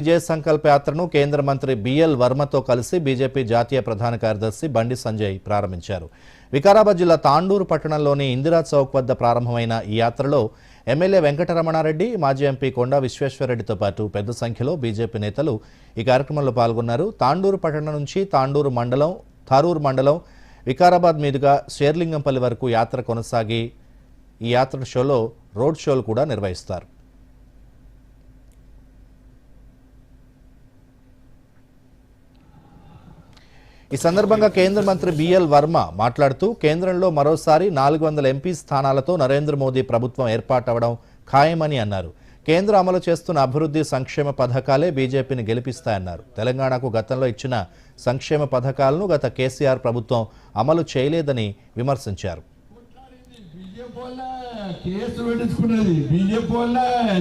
విజయ సంకల్ప యాత్రను కేంద్ర మంత్రి బిఎల్ వర్మతో కలిసి బీజేపీ జాతీయ ప్రధాన కార్యదర్శి బండి సంజయ్ ప్రారంభించారు. వికారాబాద్ జిల్లా తాండూరు పట్టణంలోని ఇందిరా చౌక్ వద్ద ప్రారంభమైన ఈ యాత్రలో ఎమ్మెల్యే వెంకటరమణారెడ్డి మాజీ ఎంపీ కొండా విశ్వేశ్వరరెడ్డితో పాటు పెద్ద సంఖ్యలో బీజేపీ నేతలు ఈ కార్యక్రమంలో పాల్గొన్నారు. తాండూరు పట్టణం నుంచి తాండూరు మండలం థారూరు మండలం వికారాబాద్ మీదుగా శేర్లింగంపల్లి వరకు యాత్ర కొనసాగి ఈ యాత్ర షోలో రోడ్ షోలు కూడా నిర్వహిస్తారు. ఈ సందర్భంగా కేంద్ర మంత్రి బిఎల్ వర్మ మాట్లాడుతూ కేంద్రంలో మరోసారి నాలుగు వందల ఎంపీ స్థానాలతో నరేంద్ర మోదీ ప్రభుత్వం ఏర్పాటవడం ఖాయమని అన్నారు. కేంద్రం అమలు చేస్తున్న అభివృద్ధి సంక్షేమ పథకాలే బీజేపీని గెలిపిస్తాయన్నారు. తెలంగాణకు గతంలో ఇచ్చిన సంక్షేమ పథకాలను గత కేసీఆర్ ప్రభుత్వం అమలు చేయలేదని విమర్శించారు.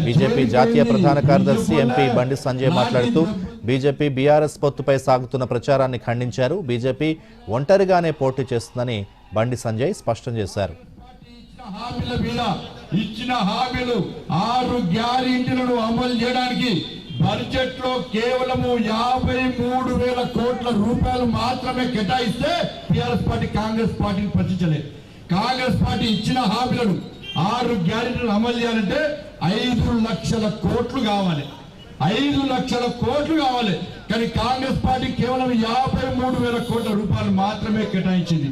బీజేపీ జాతీయ ప్రధాన కార్యదర్శి ఎంపీ బండి సంజయ్ మాట్లాడుతూ బీజేపీ బీఆర్ఎస్ పొత్తుపై సాగుతున్న ప్రచారాన్ని ఖండించారు. బీజేపీ ఒంటరిగానే పోటీ చేస్తుందని బండి సంజయ్ స్పష్టం చేశారు. ఇచ్చిన హామీల మీద ఇచ్చిన హామీలు ఆరు గ్యారెంటీలను అమలు చేయడానికి బడ్జెట్లో కేవలము యాభై మూడు వేల కోట్ల రూపాయలు మాత్రమే కేటాయిస్తే టిఆర్ఎస్ పార్టీ కాంగ్రెస్ పార్టీని ప్రశ్నించలేదు కాంగ్రెస్ పార్టీ ఇచ్చిన హామీలను ఆరు గ్యారెంటీలను అమలు చేయాలంటే ఐదు లక్షల కోట్లు కావాలి. ఐదు లక్షల కోట్లు కావాలి. కానీ కాంగ్రెస్ పార్టీ కేవలం యాభై మూడు వేల కోట్ల రూపాయలు మాత్రమే కేటాయించింది.